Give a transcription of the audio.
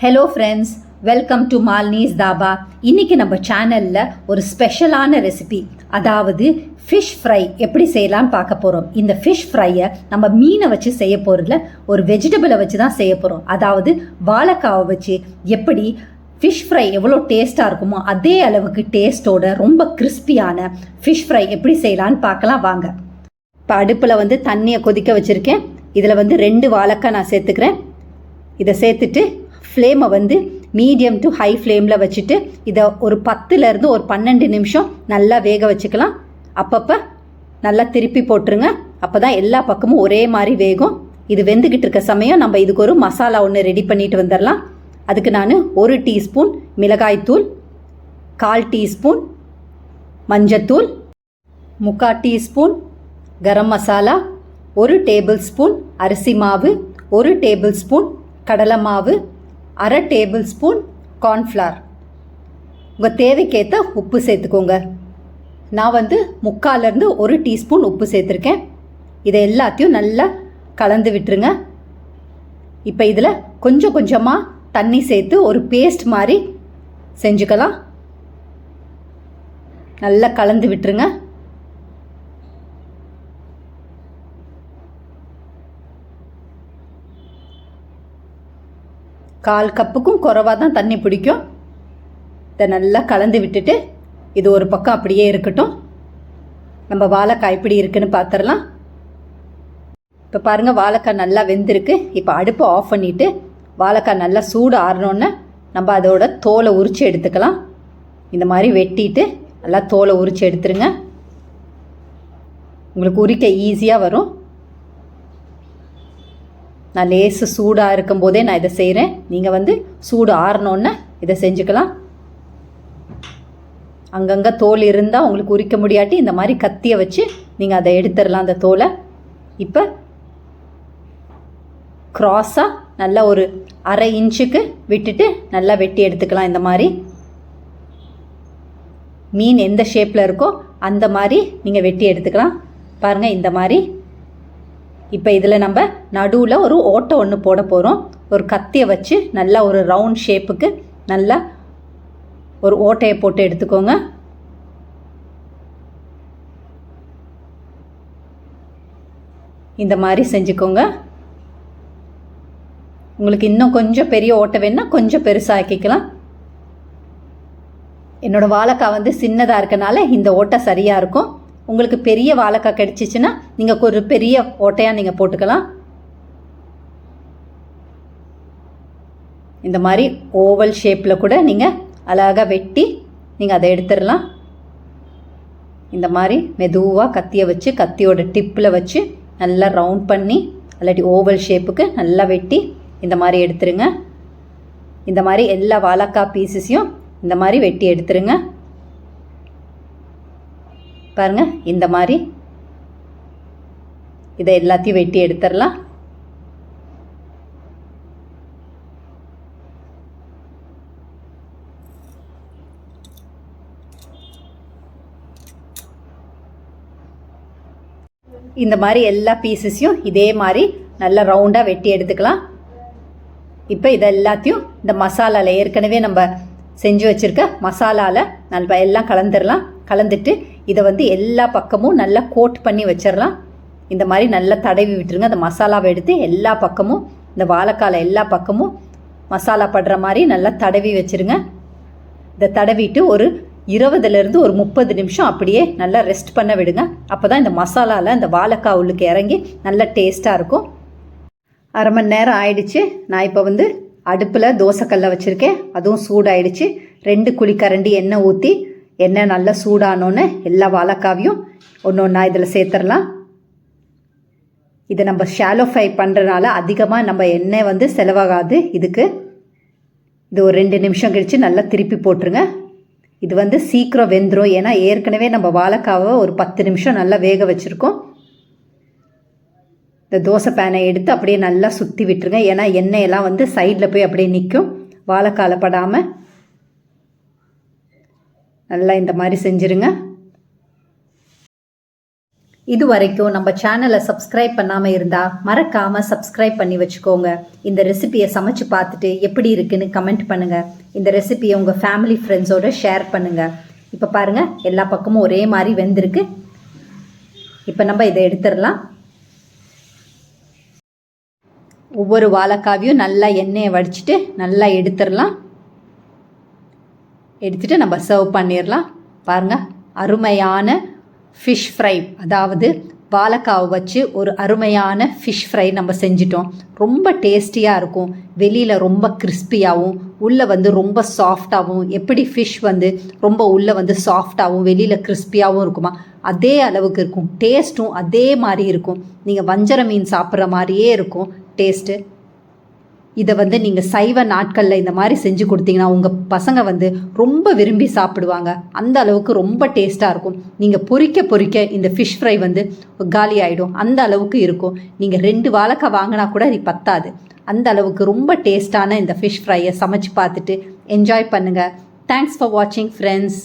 Hello friends welcome to மால்னீஸ் தாபா இன்றைக்கி நம்ம சேனலில் ஒரு ஸ்பெஷலான ரெசிபி அதாவது ஃபிஷ் ஃப்ரை எப்படி செய்யலாம்னு பார்க்க போகிறோம் இந்த ஃபிஷ் ஃப்ரையை நம்ம மீனை வச்சு செய்ய போகிறதுல ஒரு வெஜிடபிளை வச்சு தான் செய்ய போகிறோம் அதாவது வாழைக்காவை வச்சு எப்படி ஃபிஷ் ஃப்ரை எவ்வளோ டேஸ்ட்டாக இருக்குமோ அதே அளவுக்கு டேஸ்ட்டோட ரொம்ப கிறிஸ்பியான ஃபிஷ் ஃப்ரை எப்படி செய்யலான்னு பார்க்கலாம் வாங்க. இப்போ அடுப்பில் வந்து தண்ணியை கொதிக்க வச்சுருக்கேன். இதில் வந்து ரெண்டு வாழைக்காய் நான் சேர்த்துக்கிறேன். இதை சேர்த்துட்டு ஃப்ளேமை வந்து மீடியம் டு ஹை ஃப்ளேமில் வச்சுட்டு இதை ஒரு பத்துலேருந்து ஒரு பன்னெண்டு நிமிஷம் நல்லா வேக வச்சுக்கலாம். அப்பப்போ நல்லா திருப்பி போட்டுருங்க. அப்போ தான் எல்லா பக்கமும் ஒரே மாதிரி வேகும். இது வெந்துக்கிட்டு இருக்க சமயம் நம்ம இதுக்கு ஒரு மசாலா ஒன்று ரெடி பண்ணிட்டு வந்துடலாம் அதுக்கு நான் ஒரு டீஸ்பூன் மிளகாய்த்தூள் கால் டீஸ்பூன் மஞ்சத்தூள் முக்கால் டீஸ்பூன் கரம் மசாலா ஒரு டேபிள் ஸ்பூன் அரிசி மாவு ஒரு டேபிள் ஸ்பூன் கடலை மாவு அரை டேபிள் ஸ்பூன் கார்ன்ஃப்ளார் உங்கள் தேவைக்கேற்ற உப்பு சேர்த்துக்கோங்க. நான் வந்து முக்காலேருந்து ஒரு டீஸ்பூன் உப்பு சேர்த்துருக்கேன். இதை எல்லாத்தையும் நல்லா கலந்து விட்டுருங்க. இப்போ இதில் கொஞ்சம் கொஞ்சமாக தண்ணி சேர்த்து ஒரு பேஸ்ட் மாதிரி செஞ்சுக்கலாம். நல்லா கலந்து விட்டுருங்க. கால் கப்புக்கும் குறவாக தான் தண்ணி பிடிக்கும். இதை நல்லா கலந்து விட்டுட்டு இது ஒரு பக்கம் அப்படியே இருக்கட்டும். நம்ம வாழைக்காய் எப்படி இருக்குன்னு பார்த்துடலாம் இப்போ பாருங்கள் வாழைக்காய் நல்லா வெந்திருக்கு. இப்போ அடுப்பை ஆஃப் பண்ணிவிட்டு வாழைக்காய் நல்லா சூடு ஆறினோன்னே நம்ம அதோட தோலை உரித்து எடுத்துக்கலாம். இந்த மாதிரி வெட்டிட்டு நல்லா தோலை உரித்து எடுத்துருங்க. உங்களுக்கு உரிக்க ஈஸியாக வரும். நான் லேசு சூடாக இருக்கும்போதே நான் இதை செய்கிறேன் நீங்கள் வந்து சூடு ஆறினோன்னே இதை செஞ்சுக்கலாம். அங்கங்கே தோல் இருந்தால் உங்களுக்கு உரிக்க முடியாட்டி இந்த மாதிரி கத்தியை வச்சு நீங்கள் அதை எடுத்துடலாம் அந்த தோலை. இப்போ க்ராஸாக நல்லா ஒரு அரை இன்ச்சுக்கு விட்டுட்டு நல்லா வெட்டி எடுத்துக்கலாம் இந்த மாதிரி. மீன் எந்த ஷேப்பில் இருக்கோ அந்த மாதிரி நீங்கள் வெட்டி எடுத்துக்கலாம். பாருங்கள் இந்த மாதிரி இப்போ இதில் நம்ம நடுவில் ஒரு ஓட்டை ஒன்று போட போகிறோம் ஒரு கத்தியை வச்சு நல்லா ஒரு ரவுண்ட் ஷேப்புக்கு நல்லா ஒரு ஓட்டையை போட்டு எடுத்துக்கோங்க. இந்த மாதிரி செஞ்சுக்கோங்க. உங்களுக்கு இன்னும் கொஞ்சம் பெரிய ஓட்டை வேணால் கொஞ்சம் பெருசாக்கிக்கலாம் என்னோடய வாழைக்காய் வந்து சின்னதாக இருக்கனால இந்த ஓட்டை சரியாக இருக்கும். உங்களுக்கு பெரிய வாழைக்காய் கிடச்சிச்சின்னா நீங்கள் ஒரு பெரிய ஓட்டையாக நீங்கள் போட்டுக்கலாம். இந்த மாதிரி ஓவல் ஷேப்பில் கூட நீங்கள் அழகாக வெட்டி நீங்கள் அதை எடுத்துடலாம். இந்த மாதிரி மெதுவாக கத்தியை வச்சு கத்தியோட டிப்பில் வச்சு நல்லா ரவுண்ட் பண்ணி இல்லாட்டி ஓவல் ஷேப்புக்கு நல்லா வெட்டி இந்த மாதிரி எடுத்துருங்க. இந்த மாதிரி எல்லா வாழைக்காய் பீசஸையும் இந்த மாதிரி வெட்டி எடுத்துருங்க. பாருங்க இந்த மாதிரி. இதை எல்லாத்தையும் வெட்டி எடுத்துடலாம். இந்த மாதிரி எல்லா பீசஸையும் இதே மாதிரி நல்லா ரவுண்டாக வெட்டி எடுத்துக்கலாம். இப்போ இதை எல்லாத்தையும் இந்த மசாலாவில் ஏற்கனவே நம்ம செஞ்சு வச்சுருக்க மசாலாவில் நல்லா எல்லாம் கலந்துடலாம். கலந்துட்டு இதை வந்து எல்லா பக்கமும் நல்லா கோட் பண்ணி வச்சிடலாம். இந்த மாதிரி நல்லா தடவி விட்டுருங்க. அந்த மசாலாவை எடுத்து எல்லா பக்கமும் இந்த வாழைக்கால எல்லா பக்கமும் மசாலா படுற மாதிரி நல்லா தடவி வச்சுருங்க. இதை தடவிட்டு ஒரு இருபதுலேருந்து ஒரு முப்பது நிமிஷம் அப்படியே நல்லா ரெஸ்ட் பண்ண விடுங்க. அப்போ தான் இந்த மசாலாவில் இந்த வாழைக்காய் உள்ளுக்கு இறங்கி நல்ல டேஸ்ட்டாக இருக்கும். அரை மணி நேரம் ஆயிடுச்சு. நான் இப்போ வந்து அடுப்பில் தோசைக்கல்லை வச்சுருக்கேன். அதுவும் சூடாயிடுச்சு. ரெண்டு குழிக்கரண்டி எண்ணெய் ஊற்றி எண்ணெய் நல்லா சூடானோன்னு எல்லா வாழைக்காவையும் ஒன்று ஒன்றா இதில் சேர்த்துடலாம். இதை நம்ம ஷாலோ ஃப்ரை பண்ணுறனால அதிகமாக நம்ம எண்ணெய் வந்து செலவாகாது. இதுக்கு இது ஒரு ரெண்டு நிமிஷம் கழித்து நல்லா திருப்பி போட்டுருங்க. இது வந்து சீக்கிரம் வெந்துடும் ஏன்னா ஏற்கனவே நம்ம வாழைக்காவை ஒரு பத்து நிமிஷம் நல்லா வேக வச்சுருக்கோம். இந்த தோசை பேனை எடுத்து அப்படியே நல்லா சுற்றி விட்டுருங்க. ஏன்னா எண்ணெயெல்லாம் வந்து சைடில் போய் அப்படியே நிற்கும் வாழைக்கால படாமல் நல்லா இந்த மாதிரி செஞ்சுருங்க. இது வரைக்கும் நம்ம சேனலை சப்ஸ்கிரைப் பண்ணாமல் இருந்தால் மறக்காமல் சப்ஸ்கிரைப் பண்ணி வச்சுக்கோங்க. இந்த ரெசிபியை சமைச்சு பார்த்துட்டு எப்படி இருக்குன்னு கமெண்ட் பண்ணுங்கள் இந்த ரெசிபியை உங்கள் ஃபேமிலி ஃப்ரெண்ட்ஸோட ஷேர் பண்ணுங்கள் இப்போ பாருங்கள் எல்லா பக்கமும் ஒரே மாதிரி வெந்திருக்கு. இப்போ நம்ம இதை எடுத்துடலாம். ஒவ்வொரு வாழைக்காவையும் நல்லா எண்ணெயை வடிச்சிட்டு நல்லா எடுத்துடலாம். எடுத்துட்டு நம்ம சர்வ் பண்ணிடலாம் பாருங்கள் அருமையான ஃபிஷ் ஃப்ரை அதாவது வாழைக்காவை வச்சு ஒரு அருமையான ஃபிஷ் ஃப்ரை நம்ம செஞ்சிட்டோம். ரொம்ப டேஸ்டியாக இருக்கும். வெளியில் ரொம்ப கிறிஸ்பியாகவும் உள்ளே வந்து ரொம்ப சாஃப்டாகவும் எப்படி ஃபிஷ் வந்து ரொம்ப உள்ளே வந்து சாஃப்டாகவும் வெளியில் கிறிஸ்பியாகவும் இருக்குமா அதே அளவுக்கு இருக்கும். டேஸ்ட்டும் அதே மாதிரி இருக்கும். நீங்கள் வஞ்சர மீன் சாப்பிட்ற மாதிரியே இருக்கும். டேஸ்ட்டு இதை வந்து நீங்கள் சைவ நாட்களில் இந்த மாதிரி செஞ்சு கொடுத்தீங்கன்னா உங்கள் பசங்க வந்து ரொம்ப விரும்பி சாப்பிடுவாங்க. அந்த அளவுக்கு ரொம்ப டேஸ்ட்டாக இருக்கும். நீங்கள் பொறிக்க பொறிக்க இந்த ஃபிஷ் ஃப்ரை வந்து காலி ஆகிடும் அந்த அளவுக்கு இருக்கும். நீங்கள் ரெண்டு வாழைக்காய் வாங்கினா கூட அது பத்தாது. அந்த அளவுக்கு ரொம்ப டேஸ்டான இந்த ஃபிஷ் ஃப்ரையை சமைச்சு பார்த்துட்டு என்ஜாய் பண்ணுங்கள் தேங்க்ஸ் ஃபார் வாட்சிங் ஃப்ரெண்ட்ஸ்